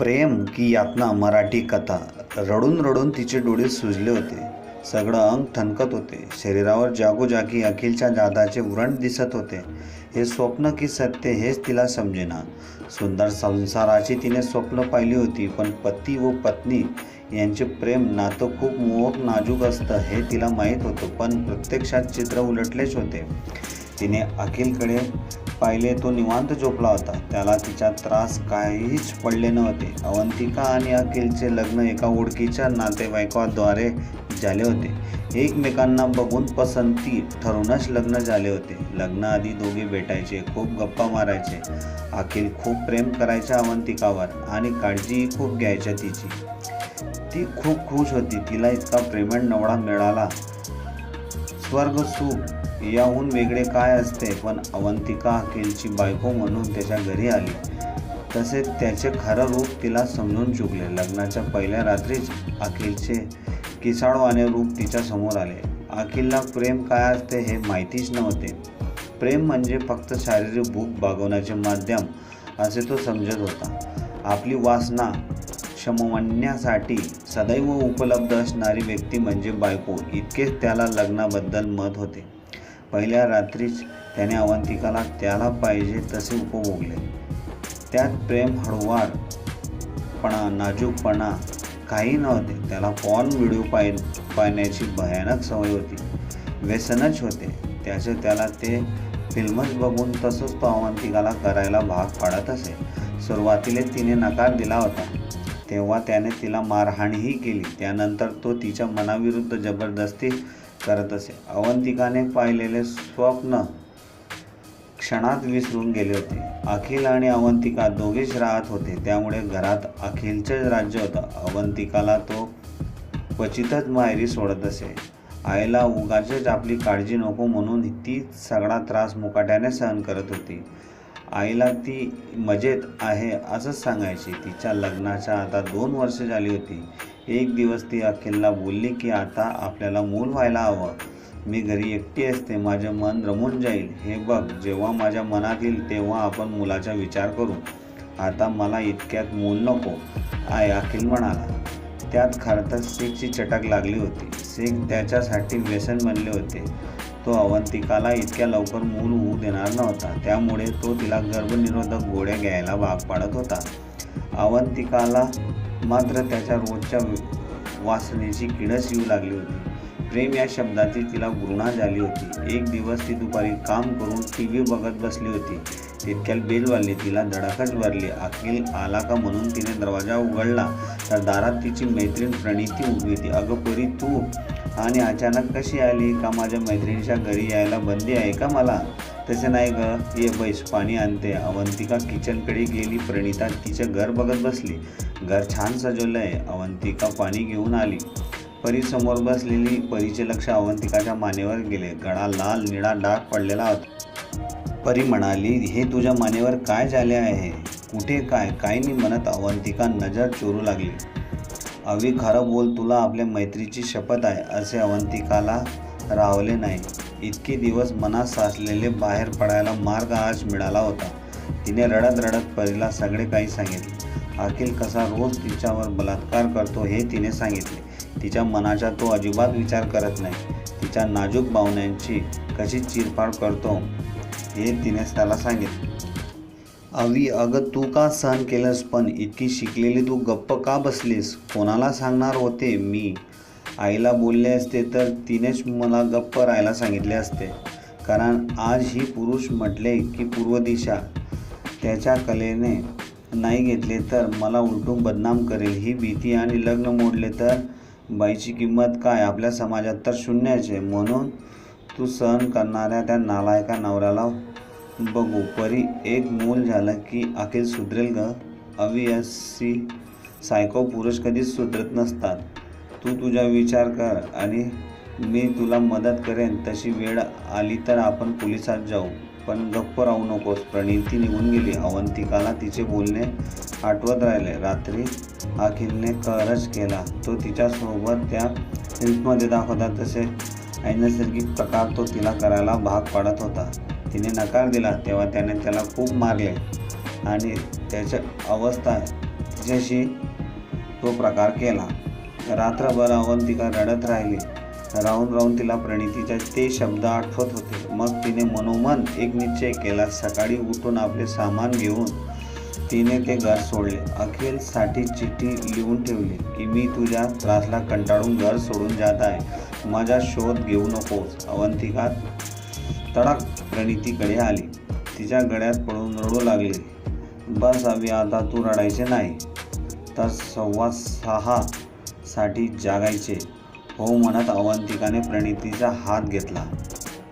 प्रेम की यातना मराठी कथा. रडून रडून तिचे डोळे सुजले होते. सगळं अंग ठणकत होते. शरीरावर जागोजागी अखिलच्या जादाचे व्रण दिसत होते. हे स्वप्न की सत्य हेच तिला समजेना. सुंदर संसाराची तिने स्वप्न पाहिली होती पण पती व पत्नी यांचे प्रेम नातं खूप मोहक नाजूक असतं हे तिला माहीत होतं पण प्रत्यक्षात चित्र उलटलेच होते. तिने अखिलकडे पाहिले तो निवांत झोपला होता. त्याला तिचा त्रास काहीच पडले नव्हते. अवंतिका आणि अखिलचे लग्न एका ओळखीच्या नातेवाईकाद्वारे झाले होते. एकमेकांना बघून पसंती ठरूनच लग्न झाले होते. लग्नाआधी दोघे भेटायचे खूप गप्पा मारायचे. अखिल खूप प्रेम करायच्या अवंतिकावर आणि काळजीही खूप घ्यायच्या तिची. ती खूप खुश होती. तिला इतका प्रेमळ नवडा मिळाला. स्वर्ग सुख याहून वेगळे काय असते? पण अवंतिका अखिलची बायको म्हणून त्याच्या घरी आली. तसे त्याचे खरं रूप तिला समजून चुकले. लग्नाच्या पहिल्या रात्रीच अखिलचे किसाळवाने रूप तिच्या समोर आले. अखिलला प्रेम काय असते हे माहितीच नव्हते. प्रेम म्हणजे फक्त शारीरिक भूक भागवण्याचे माध्यम असे तो समजत होता. आपली वासना शमवण्यासाठी सदैव उपलब्ध असणारी व्यक्ती म्हणजे बायको. इतकेच त्याला लग्नाबद्दल मत होते. पहिल्या रात्रीच त्याने अवंतिकाला त्याला पाहिजे तसे उपभोगले. त्यात प्रेम हळूवारपणा नाजूकपणा काही नव्हते. त्याला पॉन व्हिडिओ पाय पाहण्याची भयानक सवय होती. व्यसनच होते. त्याचे त्याला ते फिल्मच बघून तसंच तो अवंतिकाला करायला भाग पाडत असे. सुरुवातीला तिने नकार दिला होता. तेव्हा त्याने तिला मारहाणीही केली. त्यानंतर तो तिच्या मनाविरुद्ध जबरदस्ती करत असे अवंतिकाने पाहिलेले स्वप्न क्षणात विसरून गेले होते. अखिल आणि अवंतिका दोघेच राहत होते. त्यामुळे घरात अखिलचेच राज्य होतं. अवंतिकाला तो क्वचितच माहेरी सोडत असे. आईला उगाचीच आपली काळजी नको म्हणून ती सगळा त्रास मुकाट्याने सहन करत होती. आईला ती मजेत आहे असंच सांगायची. तिच्या लग्नाच्या आता दोन वर्ष झाली होती. एक दिवस ती अखिलला बोलली की आता आपल्याला मूल व्हायला हवं. मी घरी एकटी असते माझे मन रमून जाईल. हे बघ जेव्हा माझ्या मनात येईल तेव्हा आपण मुलाचा विचार करू. आता मला इतक्यात मूल नको. आय अखिल म्हणाला. त्यात खरंतर शेखची चटक लागली होती. शेख त्याच्यासाठी व्यसन बनले होते. तो अवंतिकाला इतक्या लवकर मूल होऊ देणार नव्हता. त्यामुळे तो तिला गर्भनिरोधक गोळ्या घ्यायला भाग पाडत होता. अवंतिकाला मात्र त्याच्या रोजच्या वासनेची किडस येऊ लागली होती. प्रेम या शब्दाची तिला घृणा झाली होती. एक दिवस ती दुपारी काम करून टी व्ही बघत बसली होती. तितक्यात बेल वाजली तिला धडकच भरली अखिल आला का म्हणून तिने दरवाजा उघडला. तर दारात तिची मैत्रीण प्रणिती उभी होती. अगं परी तू आणि अचानक कशी आली? का माझ्या मैत्रिणीच्या घरी यायला बंदी आहे का मला? तसे नाही ग ये बैस पाणी आणते. अवंतिका किचनकडे गेली. प्रणिता तिचं घर बघत बसली. घर छान सजवलं आहे अवंतिका पाणी घेऊन आली. परी समोर बसलेली. परीचे लक्ष अवंतिकाच्या मानेवर गेले. गळा लाल निळा डाग पडलेला होता. परी म्हणाली हे तुझ्या मानेवर काय झाले आहे? कुठे काय? काही नाही म्हणत. अवंतिका नजर चोरू लागली. अवी खरं बोल. तुला आपल्या मैत्रीची शपथ आहे. असे अवंतिकाला रावले नाही. इतके दिवस मनात साचलेले बाहेर पडायला मार्ग आज मिळाला होता. तिने रडत रडत परीला सगळे काही सांगितले. अखिल कसा रोज तिच्यावर बलात्कार करतो हे तिने सांगितले. तिच्या मनाचा तो अजिबात विचार करत नाही. तिच्या नाजूक भावनांची कशी चिरफाड करतो हे तिने त्याला सांगितले. अवी अगं तू का सहन केलंस? पण इतकी शिकलेली तू गप्प का बसलीस? कोणाला सांगणार होते मी? आईला बोलले असते तर तिनेच मला गप्प राहायला सांगितले असते. कारण आज ही पुरुष म्हटले की पूर्व दिशा. त्याच्या कलेने नाही घेतले तर मला उलटून बदनाम करेल. ही भीती आणि लग्न मोडले तर बाईची किंमत काय? आपल्या समाजात तर शून्याचे म्हणून तू सहन करणाऱ्या त्या नालायका नवऱ्याला बघू. परी एक मूल झालं की अखिल सुधरेल ग. अवियसी सायको पुरुष कधीच सुधरत नसतात. तू तुझा विचार कर आणि मी तुला मदत करेन. तशी वेळ आली तर आपण पोलिसात जाऊ. पण गप्प राहू नकोस. प्रणिती निघून गेली. अवंतिकाला तिचे बोलणे आठवत राहिले. रात्री अखिलने करच केला. तो तिच्यासोबत त्या फिल्ममध्ये दाखवता तसे अनैसर्गिक प्रकार तो तिला करायला भाग पाडत होता. तिने नकार दिला. तेव्हा त्याने त्याला खूप मारले. आणि त्याच्या अवस्था तिच्याशी तो प्रकार केला. रात्रभर अवंतिका रडत राहिले. राहून राहून तिला प्रणितीचे ते शब्द आठवत होते. मग तिने मनोमन एक निश्चय केला सकाळी उठून आपले सामान घेऊन तिने ते घर सोडले. अखिलसाठी चिठ्ठी लिहून ठेवली की मी तुझ्या त्रासला कंटाळून घर सोडून जात आहे. माझा शोध घेऊ नकोस. अवंतिका तडक प्रणितीकडे आली. तिच्या गळ्यात पडून रडू लागले. बस अवी आता तू रडायचे नाही. तर सव्वा सहा साठी जागायचे. हो म्हणत अवंतिकाने प्रणितीचा हात घेतला.